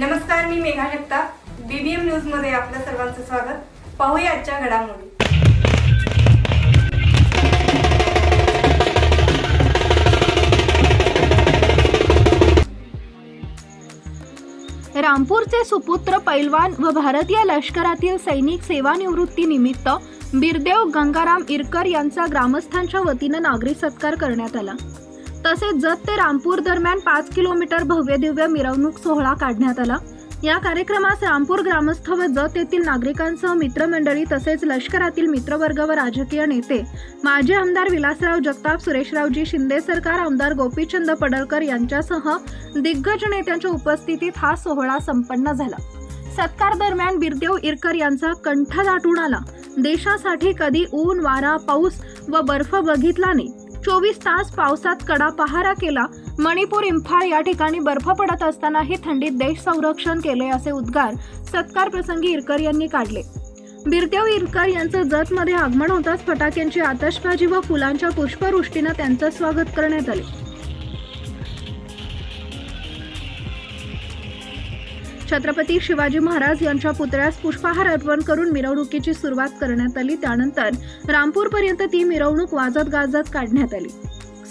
नमस्कार मी मेघा जगताप. बीबीएम न्यूजमध्ये आपलं सर्वांचं स्वागत. पाहूया आजच्या घडामोडी. रामपूरचे सुपुत्र पैलवान व भारतीय लष्करातील सैनिक सेवानिवृत्ती निमित्त बिरदेव गंगाराम इरकर यांचा ग्रामस्थांच्या वतीनं नागरी सत्कार करण्यात आला. तसेच जत ते रामपूर दरम्यान पाच किलोमीटर भव्य दिव्य मिरवणूक सोहळा काढण्यात आला. या कार्यक्रमास रामपूर ग्रामस्थ व जत येथील नागरिकांसह मित्रमंडळी तसेच लष्करातील मित्रवर्ग व राजकीय नेते माजी आमदार विलासराव जगताप सुरेशरावजी शिंदे सरकार आमदार गोपीचंद पडळकर यांच्यासह दिग्गज नेत्यांच्या उपस्थितीत हा सोहळा संपन्न झाला. सत्कार दरम्यान बिरदेव इरकर यांचा कंठ दाटून आला. देशासाठी कधी ऊन वारा पाऊस व बर्फ बघितला नाही. चोवीस तास पावसात कडा पहारा केला. मणिपूर इम्फाळ या ठिकाणी बर्फ पडत असतानाही थंडीत देश संरक्षण केले असे उद्गार सत्कार प्रसंगी इरकर यांनी काढले. बिरदेव इरकर यांचं जतमध्ये आगमन होताच फटाक्यांची आतषबाजी व फुलांच्या पुष्पवृष्टीनं त्यांचं स्वागत करण्यात आले. छत्रपती शिवाजी महाराज यांच्या पुतळ्यास पुष्पहार अर्पण करून मिरवणुकीची सुरुवात करण्यात आली. त्यानंतर रामपूरपर्यंत ती मिरवणूक वाजत गाजत काढण्यात आली.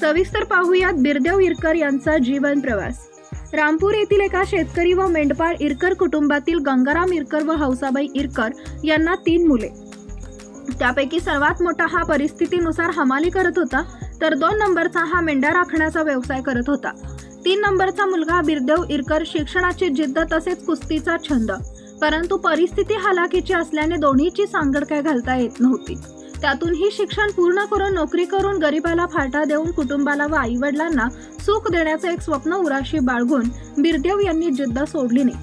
सविस्तर पाहूयात बिरदेव इरकर यांचा जीवन प्रवास. रामपूर येथील एका शेतकरी व मेंढपाळ इरकर कुटुंबातील गंगाराम इरकर व हौसाबाई इरकर यांना तीन मुले. त्यापैकी सर्वात मोठा हा परिस्थितीनुसार हमाली करत होता तर दोन नंबरचा हा मेंढा राखण्याचा व्यवसाय करत होता. तीन नंबरचा मुलगा बिरदेव इरकर शिक्षणाची जिद्द तसेच कुस्तीचा छंद. परंतु परिस्थिती हलाखीची असल्याने दोन्हीची सांगड काय घालता येत नव्हती. त्यातून ही शिक्षण पूर्ण करून नोकरी करून गरिबाला फाटा देऊन कुटुंबाला व आईवडिलांना सुख देण्याचं एक स्वप्न उराशी बाळगून बिरदेव यांनी जिद्द सोडली नाही.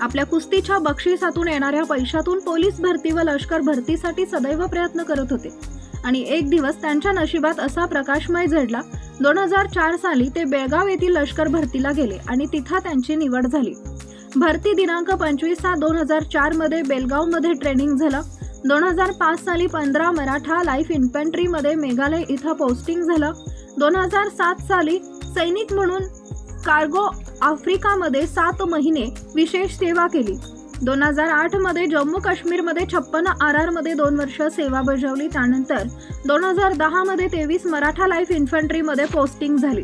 आपल्या कुस्तीच्या बक्षिसातून येणाऱ्या पैशातून पोलीस भरती व लष्कर भरतीसाठी सदैव प्रयत्न करत होते. आणि एक दिवस त्यांच्या नशिबात असा प्रकाशमय झडला दोन हजार चार साली ते बेळगाव येथील लष्कर भरतीला गेले आणि तिथं त्यांची निवड झाली. भरती दिनांक पंचवीस सात दोन हजार चारमध्ये बेलगावमध्ये ट्रेनिंग झालं. दोन हजार पाच साली पंधरा मराठा लाईफ इन्फंट्रीमध्ये मेघालय इथं पोस्टिंग झालं. दोन हजार सात साली सैनिक म्हणून कार्गो आफ्रिकामध्ये सात महिने विशेष सेवा केली. दोन हजार आठमध्ये जम्मू काश्मीरमध्ये छप्पन्न आर आरमध्ये दोन वर्ष सेवा बजावली. त्यानंतर दोन हजार दहामध्ये तेवीस मराठा लाईफ इन्फंट्रीमध्ये पोस्टिंग झाली.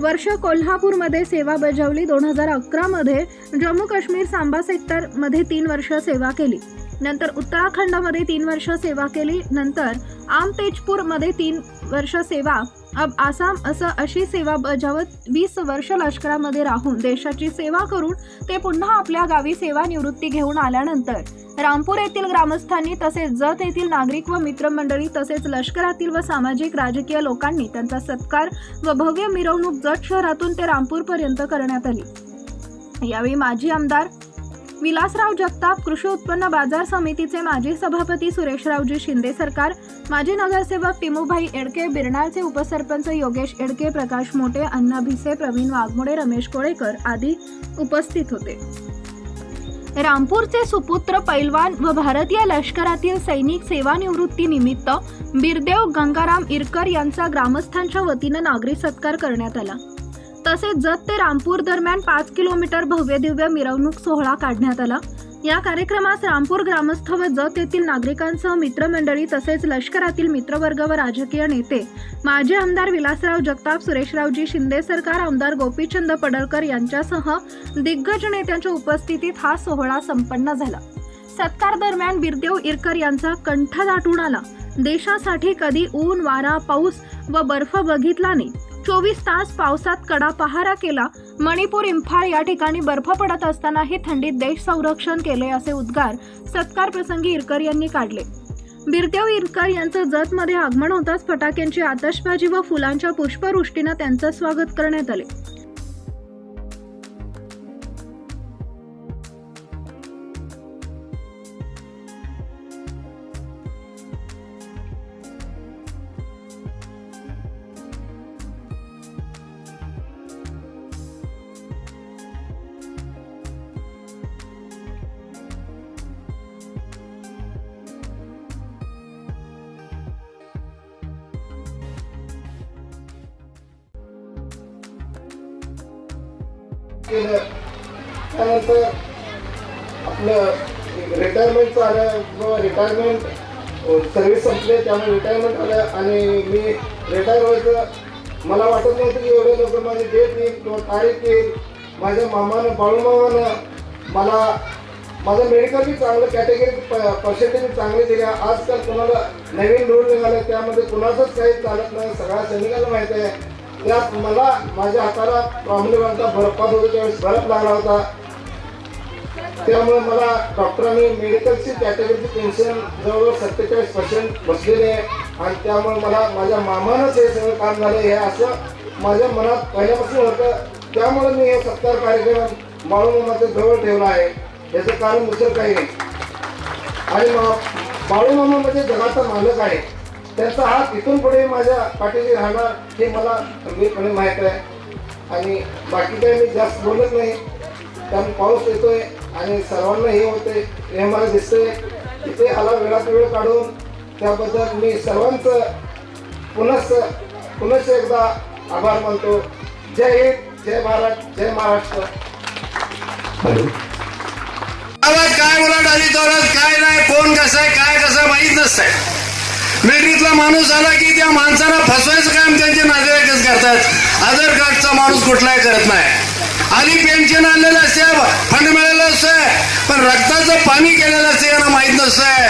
वर्ष कोल्हापूरमध्ये सेवा बजावली. दोन हजार अकरामध्ये जम्मू काश्मीर सांबा सेक्टरमध्ये तीन वर्ष सेवा केली. नंतर उत्तराखंडमध्ये तीन वर्ष सेवा केली. नंतर आम तेजपूरमध्ये तीन वर्ष सेवा अब आसाम असं अशी सेवा बजावत वीस वर्ष लष्करामध्ये राहून देशाची सेवा करून ते पुन्हा आपल्या गावी सेवानिवृत्ती घेऊन आल्यानंतर रामपूर येथील ग्रामस्थांनी तसेच जत येथील नागरिक व मित्रमंडळी तसेच लष्करातील व सामाजिक राजकीय लोकांनी त्यांचा सत्कार व भव्य मिरवणूक जत शहरातून ते रामपूरपर्यंत करण्यात आली. यावेळी माजी आमदार विलासराव जगताप कृषी उत्पन्न बाजार समितीचे माजी सभापती सुरेशरावजी शिंदे सरकार माजी नगरसेवक टिमूभाई एडके बिरणाळचे उपसरपंच योगेश एडके प्रकाश मोटे अण्णा भिसे प्रवीण वाघमोडे रमेश कोळेकर आदी उपस्थित होते. रामपूरचे सुपुत्र पैलवान व भारतीय लष्करातील सैनिक सेवानिवृत्तीनिमित्त बिरदेव गंगाराम इरकर यांचा ग्रामस्थांच्या वतीनं नागरी सत्कार करण्यात आला. तसेच जत ते रामपूर दरम्यान पाच किलोमीटर भव्य दिव्य मिरवणूक सोहळा काढण्यात आला. या कार्यक्रमास रामपूर ग्रामस्थ व जत येथील नागरिकांसह मित्रमंडळी तसेच लष्करातील मित्रवर्ग व राजकीय नेते माजी आमदार विलासराव जगताप सुरेशरावजी शिंदे सरकार आमदार गोपीचंद पडळकर यांच्यासह दिग्गज नेत्यांच्या उपस्थितीत हा सोहळा संपन्न झाला. सत्कार दरम्यान बिरदेव इरकर यांचा कंठ दाटून आला. देशासाठी कधी ऊन वारा पाऊस व बर्फ बघितला नाही. चोवीस तास पावसात कडा पहारा केला. मणिपूर इम्फाळ या ठिकाणी बर्फ पडत असतानाही थंडीत देश संरक्षण केले असे उद्गार सत्कार प्रसंगी इरकर यांनी काढले. बिरदेव इरकर यांचं जतमध्ये आगमन होताच फटाक्यांची आतषबाजी व फुलांच्या पुष्पवृष्टीनं त्यांचं स्वागत करण्यात आले. केलं. त्यानंतर आपलं रिटायरमेंटचं आलं किंवा रिटायरमेंट सर्व्हिस संपले त्यामुळे रिटायरमेंट आलं आणि मी रिटायर व्हायचं मला वाटत नव्हतं की एवढे लोक माझी डेट येईल किंवा तारीख येईल. माझ्या मामानं बाळूमामानं मला माझं मेडिकल बी चांगलं कॅटेगरी पर्सेंटेज बी चांगले दिले. आजकाल कोणाला नवीन रूल निघाले त्यामध्ये कुणाचंच काही चालत नाही. सगळ्या सैनिकाला माहीत आहे. त्यात मला माझ्या हाताला प्रॉब्लेम होता बर्फात होतो त्यावेळेस बर्फ लागला होता. त्यामुळे मला डॉक्टरांनी मेडिकलची कॅटेगरीची पेन्शन जवळजवळ सत्तेचाळीस पर्सेंट बसलेली आहे. आणि त्यामुळे मला माझ्या मामानंच हे सगळं काम झालं हे असं माझ्या मनात पहिल्यापासून होतं. त्यामुळे मी हे सत्कार कार्यक्रम बाळूमामाच्या जवळ ठेवला आहे. याचं कारण दुसरं काही नाही. आणि बाळूमामा म्हणजे जगाचा मालक आहे. त्यांचा हात इथून पुढे माझ्या पाठीशी राहणार हे मला खंबीरपणे माहीत आहे. आणि बाकी काही मी जास्त बोलत नाही. कारण पाऊस येतोय आणि सर्वांना हे होते हे मला दिसतंय इथे आला वेळात वेळ काढून त्याबद्दल मी सर्वांचं पुनश्च पुनश्च एकदा आभार मानतो. जय हिंद जय भारत जय महाराष्ट्र. काय उलट आली तोरत काय नाही कोण कसं आहे काय कसं माहीत नसतंय. मिलिटरीतला माणूस आला की त्या माणसाला फसवायचं काम त्यांचे नातेवाईकच करतात. आधार कार्डचा माणूस कुठलाही करत नाही. आधी पेन्शन आणलेलं असते फंड मिळालेलं असतंय पण रक्ताचं पाणी केलेलं असते यांना माहीत नसतंय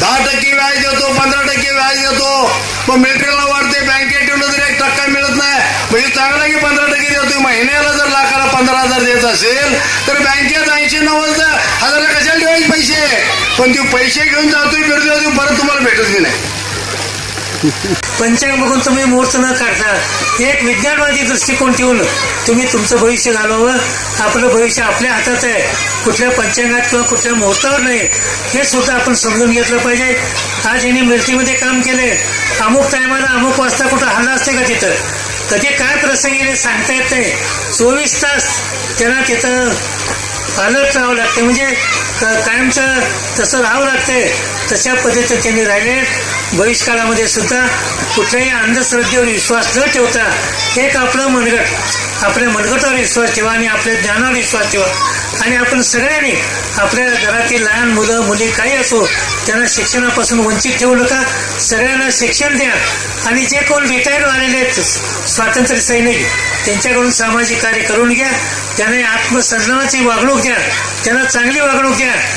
दहा टक्के व्याज देतो पंधरा टक्के व्याज देतो. मग मिलिटरीला वाढते बँकेत ठेवलं तरी एक टक्का मिळत नाही म्हणजे चांगला की पंधरा टक्के देतो. महिन्याला जर लाखाला पंधरा हजार देत असेल तर बँकेत ऐंशी नव्वद हजारला कशाला ठेवायचे पैसे? पण तू पैसे घेऊन जातोय फिरतो जातोय, परत तुम्हाला भेटत बी नाही. पंचांग बघून तुम्ही मुहूर्त न काढता एक विज्ञानवादी दृष्टिकोन ठेवून तुम्ही तुमचं भविष्य घालवावं. आपलं भविष्य आपल्या हातात आहे. कुठल्या पंचांगात किंवा कुठल्या मुहूर्तावर नाही. हे सुद्धा आपण समजून घेतलं पाहिजे. आज यांनी मिलिटरीमध्ये काम केले अमुक टायमाला अमुक वाजता कुठं हल्ला असते का तिथं? कधी काय प्रसंग सांगता येत नाही चोवीस तास त्यांना तिथं अलर्ट राहावं लागते म्हणजे क- कायमचं तसं राहावं लागते तशा पद्धतीने त्यांनी राहिले. भविष्यकाळामध्ये सुद्धा कुठल्याही अंधश्रद्धेवर विश्वास न ठेवता एक आपलं मनगट आपल्या मनगटावर विश्वास ठेवा आणि आपल्या ज्ञानावर विश्वास ठेवा. आणि आपण सगळ्यांनी आपल्या घरातील लहान मुलं मुली काही असो त्यांना शिक्षणापासून वंचित ठेवू नका. सगळ्यांना शिक्षण द्या. आणि जे कोण रिटायर झालेले आहेत स्वातंत्र्य सैनिक त्यांच्याकडून सामाजिक कार्य करून घ्या. त्यांना आत्मसन्मानाची वागणूक द्या. त्यांना चांगली वागणूक द्या.